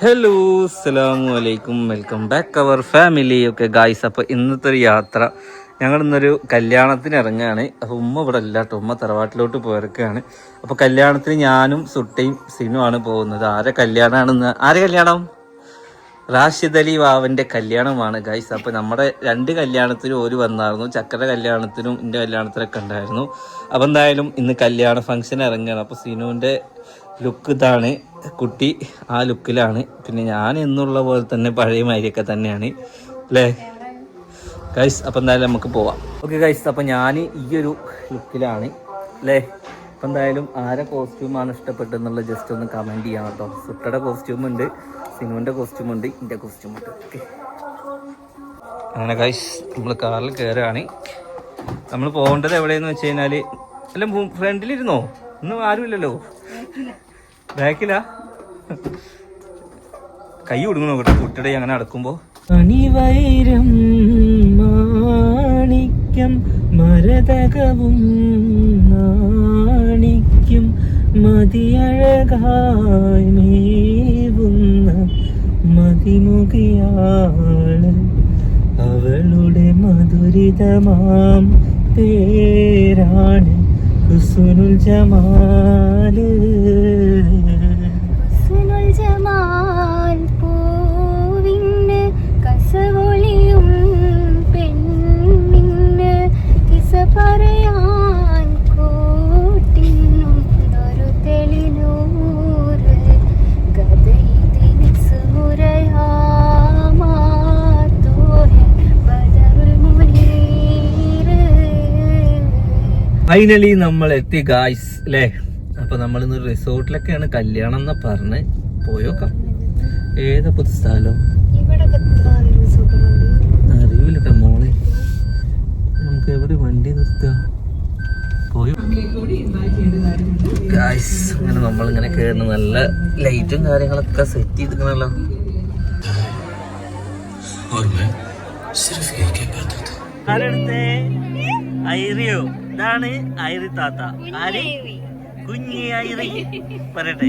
Hello അസ്സലാമു അലൈക്കും welcome back our family ഒക്കെ ഗായ്സ് അപ്പോൾ ഇന്നത്തെ ഒരു യാത്ര. ഞങ്ങൾ ഇന്നൊരു കല്യാണത്തിന് ഇറങ്ങുകയാണ് അപ്പോൾ ഉമ്മ ഇവിടെ അല്ല കേട്ടോ. ഉമ്മ തറവാട്ടിലോട്ട് പോയിരിക്കുകയാണ്. അപ്പോൾ കല്യാണത്തിന് ഞാനും സുട്ടയും സിനുമാണ് പോകുന്നത്. ആരെ കല്യാണമാണെന്ന് ആരെ കല്യാണം? റാഷിദ് അലി വാവന്റെ കല്യാണമാണ് ഗായ്സ് അപ്പോൾ നമ്മുടെ രണ്ട് കല്യാണത്തിനും ഒരു വന്നായിരുന്നു. ചക്കര കല്യാണത്തിനും എന്റെ കല്യാണത്തിനൊക്കെ ഉണ്ടായിരുന്നു. അപ്പോൾ എന്തായാലും ഇന്ന് കല്യാണ ഫംഗ്ഷൻ ഇറങ്ങുകയാണ്. അപ്പോൾ സിനുവിന്റെ ലുക്ക് ഇതാണ്. കുട്ടി ആ ലുക്കിലാണ്. പിന്നെ ഞാൻ എന്നുള്ള പോലെ തന്നെ പഴയ മാതിരിയൊക്കെ തന്നെയാണ്. അല്ലേ? ഗൈസ് അപ്പം എന്തായാലും നമുക്ക് പോവാം. ഓക്കെ ഗൈസ് അപ്പം ഞാൻ ഈ ഒരു ലുക്കിലാണ്. അല്ലേ? അപ്പം എന്തായാലും ആരെ കോസ്റ്റ്യൂമാണ് ഇഷ്ടപ്പെട്ടെന്നുള്ള ജസ്റ്റ് ഒന്ന് കമന്റ് ചെയ്യാം കേട്ടോ. സുട്ടയുടെ കോസ്റ്റ്യൂം ഉണ്ട് സിനുവിന്റെ കോസ്റ്റ്യൂം ഉണ്ട് എന്റെ കോസ്റ്റ്യൂം ഉണ്ട്. ഓക്കെ അങ്ങനെ ഗൈസ് നമ്മൾ കാറിൽ കയറുകയാണ് നമ്മൾ പോകേണ്ടത് എവിടെയെന്ന് വെച്ച് കഴിഞ്ഞാൽ അല്ല ഫ്രണ്ടിലിരുന്നോ ഒന്നും ആരുമില്ലല്ലോ? ബാക്കിലാ? കൈ കൊടുക്കണോ കേട്ടോ കുട്ടിയുടെ അങ്ങനെ അടക്കുമ്പോ. അണിവൈരം മാണിക്യം മരതകവും നാണിക്കും മതിയഴകായി മേവുന്ന മതിമുഖിയാൾ. അവളുടെ മധുരിതമാം പേരാണ് ഹുസുനുൽ ജമാൽ. ഫൈനലി നമ്മൾ എത്തി ഗായ്സ് അല്ലേ അപ്പൊ നമ്മളിന്ന് റിസോർട്ടിലൊക്കെയാണ് കല്യാണം എന്ന് പറഞ്ഞ്. പോയോക്കാം ഏതാ പുതു സ്ഥലം? അറിയില്ലട്ടോ മോളെ. നമുക്ക് എവിടെ വണ്ടി നിർത്തുക പോയോ. ഗായ്സ് അങ്ങനെ നമ്മളിങ്ങനെ കയറുന്നു നല്ല ലൈറ്റും കാര്യങ്ങളൊക്കെ സെറ്റ് ചെയ്തിരിക്കണല്ലോ. ആരെടുത്തേ? ഐറിയോ. ഇതാണ് ഐറി താത്ത ആര്? കുഞ്ഞി ഐറി പറയട്ടെ. പറയട്ടെ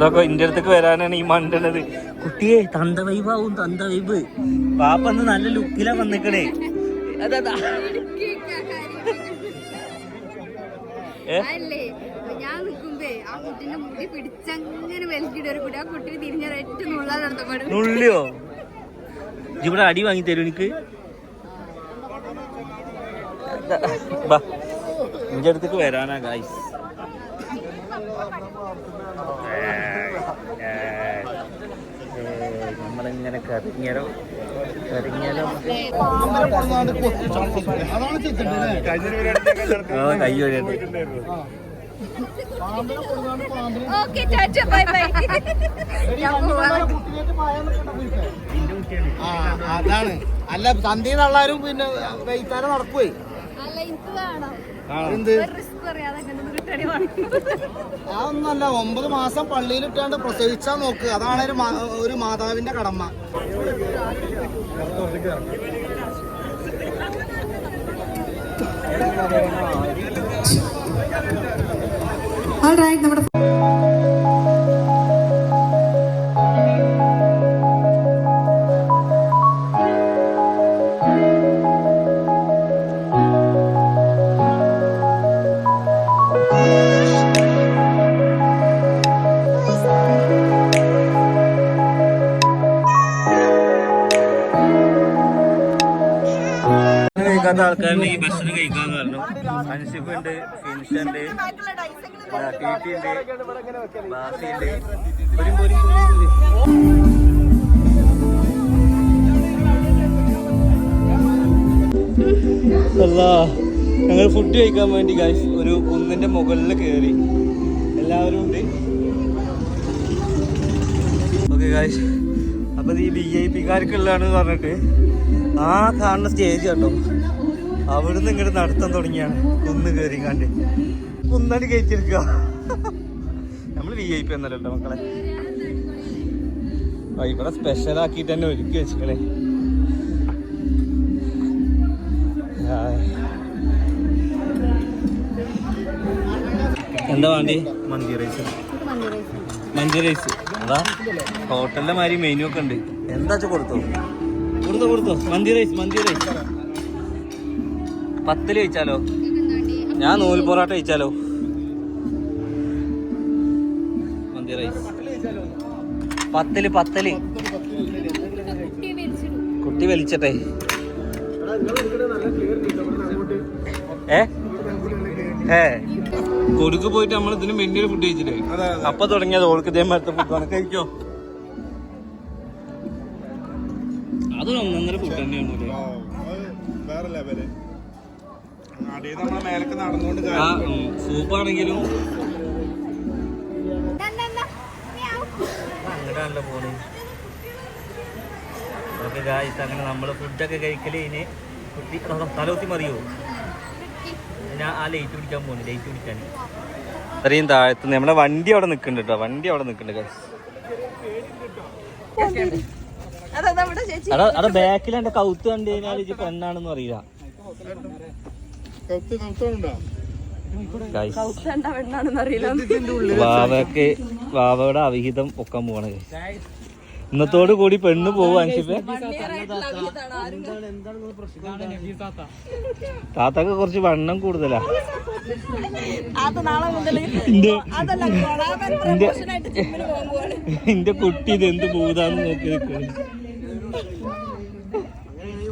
ഇതൊക്കെ ഇന്റെ അടുത്തേക്ക് വരാനാണ് ഈ മണ്ടണത് കുട്ടിയെ തന്ത വൈബാവും തന്ത വൈബ് പാപ്പ അന്ന് നല്ല ലുക്കിലാ വന്നിക്കണേ. അതാ ഞാൻ നിൽക്കുമ്പേ ആ കുട്ടീന്റെ മുടി പിടിച്ചങ്ങനെ വലിക്കിട്ട് ഒരു കുട്ടി ആ കുട്ടിനെ തിരിഞ്ഞ ഒറ്റ നുള്ളാതെ നടത്തപ്പെടും നുള്ളിയോ? ഇവിടെ അടി വാങ്ങി തരും എനിക്ക്. ബാ. ഇന്റെ അടുത്തേക്ക് വരാനാ ഗായ്സ് നമ്മളിങ്ങനെ കറിഞ്ഞരോ കറിഞ്ഞരോ കൈ വഴിയുണ്ട് ഓക്കെ ടാറ്റ ബൈ ബൈ. അതാണ്. അല്ല സന്ധ്യ ഉള്ളാരും പിന്നെ വൈകുന്നേരം നടക്കുവേ. അല്ല എനിക്ക് വേണം. അതൊന്നല്ല ഒമ്പത് മാസം പള്ളിയിൽ ഇട്ടാണ്ട് പ്രസവിച്ചാ നോക്ക്. അതാണ് ഒരു ഒരു മാതാവിന്റെ കടമ. ആൾക്കാരുണ്ട് ഈ ഭക്ഷണം കഴിക്കാൻ കാരണം അൻസിഫ് ഉണ്ട് ഫിൻസ് ഉണ്ട് ടി ഞങ്ങൾ ഫുഡ് കഴിക്കാൻ വേണ്ടി ഗൈസ് ഒരു കുന്നിന്റെ മുകളിൽ കയറി എല്ലാവരും ഉണ്ട്. ഓക്കെ ഗായ്സ് അപ്പൊ ഈ ബി ഐ പിക്കാർക്കുള്ളതാണെന്ന് പറഞ്ഞിട്ട് ആ കാണുന്ന സ്റ്റേജ് കണ്ടോ? അവിടുന്ന് ഇങ്ങോട്ട് നടത്താൻ തുടങ്ങിയാണ്. കുന്ന് കയറി കണ്ട്. കുന്നാണ് കയറ്റിയെടുക്കുക നമ്മൾ വി ഐ പി എന്നല്ലോ മക്കളെ. ഇവിടെ സ്പെഷ്യൽ ആക്കിയിട്ട് തന്നെ ഒരുക്കി വെച്ചിക്കണേ എന്താ വേണ്ടി? മന്തി റൈസ് മന്തി റൈസ് അതാ ഹോട്ടലിലെ മാതിരി മെനു ഒക്കെ ഉണ്ട്. എന്താ വെച്ചാ കൊടുത്തോ? കൊടുത്തോ കൊടുത്തോ. മന്തി റൈസ് മന്തി റൈസ് പത്തൽ കഴിച്ചാലോ ഞാൻ നൂൽ പൊറോട്ട കഴിച്ചാലോ? മന്തി റൈസ് പത്തിൽ പത്തൽ കുട്ടി വലിച്ചട്ടെ. ഏ? ഏ. കൊടുക്ക് പോയിട്ട് നമ്മൾ ഇതിന് മെന്നിൽ ഫുഡ് കഴിച്ചിട്ടേ അപ്പൊ തുടങ്ങിയത് ഓൾക്ക് ഇതേ മരത്തെ ഫുഡാണ് കഴിക്കോ? അത്. ഒന്നൊന്നര ഫുഡ് തന്നെയാണ് വേറെ ലെവൽ ആ സൂപ്പാണെങ്കിലും. പോണേ. ഓക്കെ ഗായ്സ് അങ്ങനെ നമ്മൾ ഫുഡൊക്കെ കഴിക്കൽ ഇനി കുട്ടി തലകുത്തി മറിയോ ഞാൻ ആ ലൈറ്റ് പിടിക്കാൻ പോകുന്നു ലൈറ്റ് പിടിക്കാൻ അത്രയും താഴത്ത് നമ്മളെ വണ്ടി അവിടെ നിൽക്കുന്നുണ്ട് കേട്ടോ വണ്ടി അവിടെ നിൽക്കുന്നുണ്ട് ഗായ്സ് ബാക്കിലെ അവിടെ ബാക്കിൽ എന്റെ കൗത്ത് കണ്ടു കഴിഞ്ഞാൽ ഇത് പെണ്ണാണെന്ന് അറിയില്ല. വാവക്ക് വാവയുടെ അവിഹിതം ഒക്കാൻ പോവാണ്. ഇന്നത്തോട് കൂടി പെണ്ണ് പോവാൻ താത്തക്ക് കുറച്ച് വണ്ണം കൂടുതലാ. എന്റെ കുട്ടി ഇത് എന്ത് ഭൂതാന്ന് നോക്കി നിൽക്കുന്നു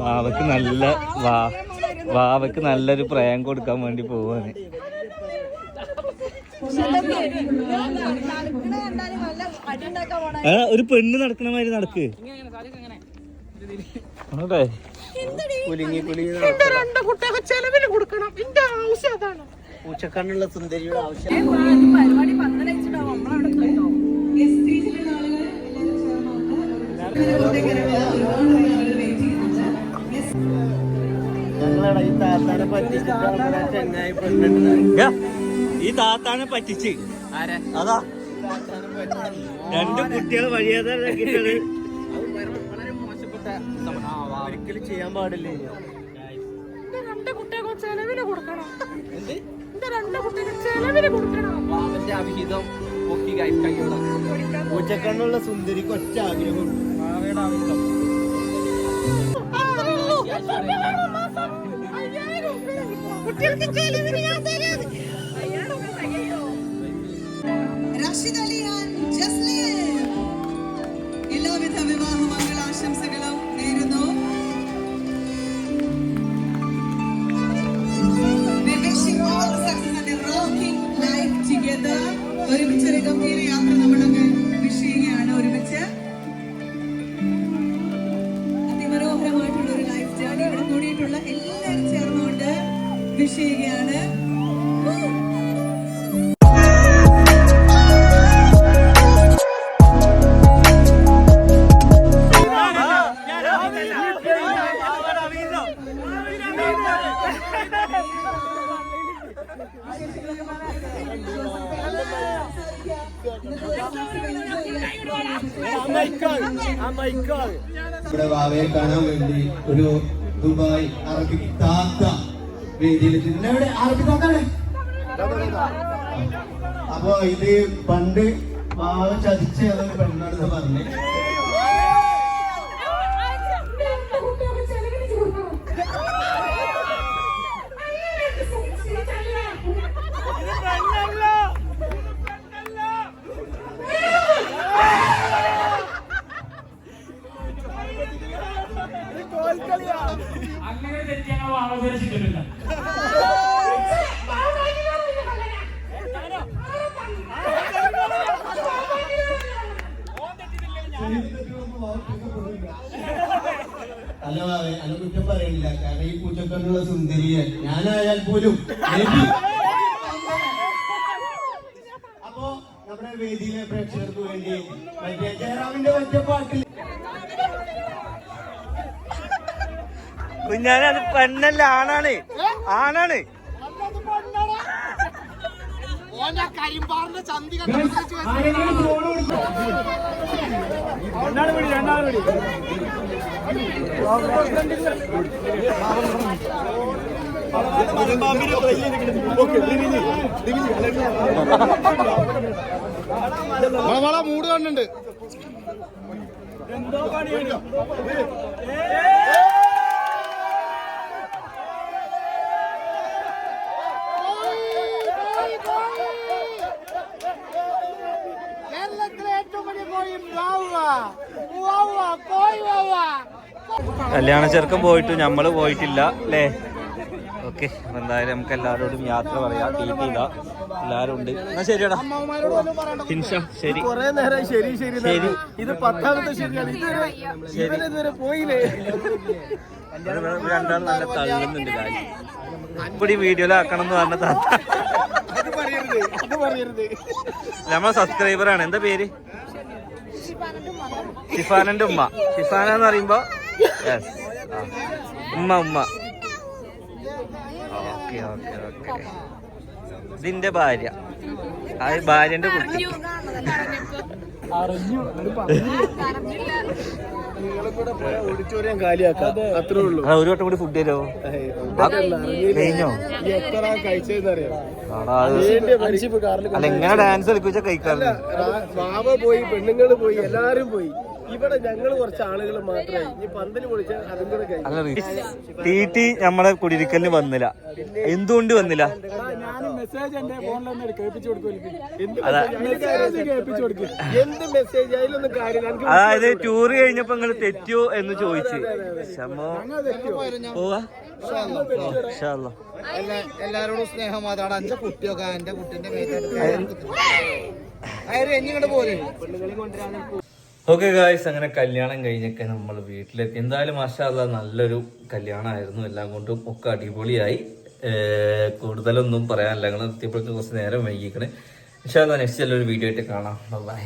വാവക്ക് നല്ല വാ വാവക്ക് നല്ലൊരു പ്രയം കൊടുക്കാൻ വേണ്ടി പോവാണ്. ഒരു പെണ്ണ് നടക്കണ മാതിരി നടക്ക്? കുലുങ്ങി കുലുങ്ങി പൂച്ചക്കണ്ണുള്ള സുന്ദരിയുടെ ആവശ്യം. യാ, ഈ താത്താനെ പറ്റിച്ച്. അതാ. രണ്ട് കുട്ടികളെ വഴിയാതെ കിട്ടത് വളരെ മോശപ്പെട്ട ഒരിക്കലും ചെയ്യാൻ പാടില്ല അവന്റെ അവിഹിതം പൊക്കി കൈയുള്ള പൂച്ചക്കണ്ണുള്ള സുന്ദരിക്ക് ഒറ്റ ആഗ്രഹം റഷിദ് Woo! ഇവിടെ വാവയെ കാണാൻ വേണ്ടി ഒരു ദുബായ് അറബി താത്ത വേദിയിൽ എത്തിയിട്ടുണ്ട്. എവിടെ അറബി താത്താണ് അപ്പൊ ഇത് പണ്ട് മാവ് ചതിച്ച് അതൊരു പെണ്ണാണെന്ന് പറഞ്ഞ് അല്ല അല്ല കുറ്റം പറയണില്ല. കാരണം ഈ പൂച്ചക്കണ്ണുള്ള സുന്ദരിയെ ഞാനായാൽ പോലും. അപ്പോ നമ്മുടെ വേദിയിലെ പ്രേക്ഷകർക്ക് വേണ്ടി മറ്റേ ജയറാമിന്റെ ഒറ്റപ്പാട്ടിൽ കുഞ്ഞാനെ അത് പെണ്ണല്ല ആണാണ്. ആണാണ്. ആരെങ്കിലും കണ്ടുണ്ട് എന്തോ വള മൂട് കണ്ടുണ്ട് കല്യാണ ചെറുക്കം പോയിട്ട് നമ്മൾ പോയിട്ടില്ല അല്ലേ? ഓക്കെ എന്തായാലും നമുക്ക് എല്ലാവരോടും യാത്ര പറയാം ടീറ്റ് ഇല്ല എല്ലാരും ഉണ്ട്. എന്നാ ശരിയടാ. ഹിൻഷ ശരി. കൊറേ നേരം ശരി ശരി. ശരി. ഇത് പത്താമത്തെ ശരിയാണ്. ഇതുവരെ ഇതുവരെ പോയില്ലേ? രണ്ടാളും നല്ല തള്ളുന്നുണ്ട് കാര്യം. ഇപ്പടി വീഡിയോയിലാക്കണം എന്ന് പറഞ്ഞ താത്ത. നമ്മളെ സബ്സ്ക്രൈബറാണ് എന്താ പേര്? ഷിഫാനന്റെ ഉമ്മ ഷിഫാന എന്ന് പറയുമ്പോ ആ. ഉമ്മ ഉമ്മ ഓക്കെ ഓക്കെ ഓക്കെ ഇതിന്റെ ഭാര്യ. ആ ഭാര്യന്റെ കുട്ടി. ഓഡിറ്റോറിയം കാലിയാക്കാം അത്രേ ഉള്ളൂ ഒരു വട്ടം കൂടി ഫുഡ് തരോ കഴിഞ്ഞോ? അല്ല എങ്ങനെ ഡാൻസ് കളിക്കുവെച്ചാ കഴിക്കാറില്ല പോയി പെണ്ണുങ്ങൾ പോയി എല്ലാരും പോയി. ഇവിടെ ഞങ്ങൾ കുറച്ച് ആളുകൾ മാത്രമേ ഈ പന്തൽ പൊളിച്ച അതും കൂടെ അല്ല ടി ടി നമ്മളെ കുടിയിരിക്കലിന് വന്നില്ല. എന്തുകൊണ്ട് വന്നില്ല? മെസ്സേജ് എന്റെ ഫോണിലൊന്നും കേൾപ്പിച്ചു കൊടുക്കും അതാ. കേൾപ്പിച്ചു കൊടുക്കും. എന്ത് മെസ്സേജ് അതിലൊന്നും കാര്യം അതായത് ടൂർ കഴിഞ്ഞപ്പോ നിങ്ങൾ തെറ്റിയോ എന്ന് ചോദിച്ചു. ക്ഷമോ പോവാ. എല്ലാരോടും സ്നേഹം അതാണ് എന്റെ കുട്ടിയൊക്കെ എന്റെ കുട്ടിന്റെ എഞ്ഞിങ്ങോട്ട് പോലെ ഓക്കെ ഗായ്സ് അങ്ങനെ കല്യാണം കഴിഞ്ഞൊക്കെ നമ്മൾ വീട്ടിലെത്തി. എന്തായാലും മാഷാല്ല നല്ലൊരു കല്യാണമായിരുന്നു എല്ലാം കൊണ്ടും ഒക്കെ അടിപൊളിയായി. കൂടുതലൊന്നും പറയാനില്ല. ഞങ്ങൾ എത്തിയപ്പോഴേക്കും കുറച്ച് നേരം വൈകിക്കണേ. ഇൻഷാല്ല നെക്സ്റ്റ് നല്ലൊരു വീഡിയോ ആയിട്ട് കാണാം. ബൈ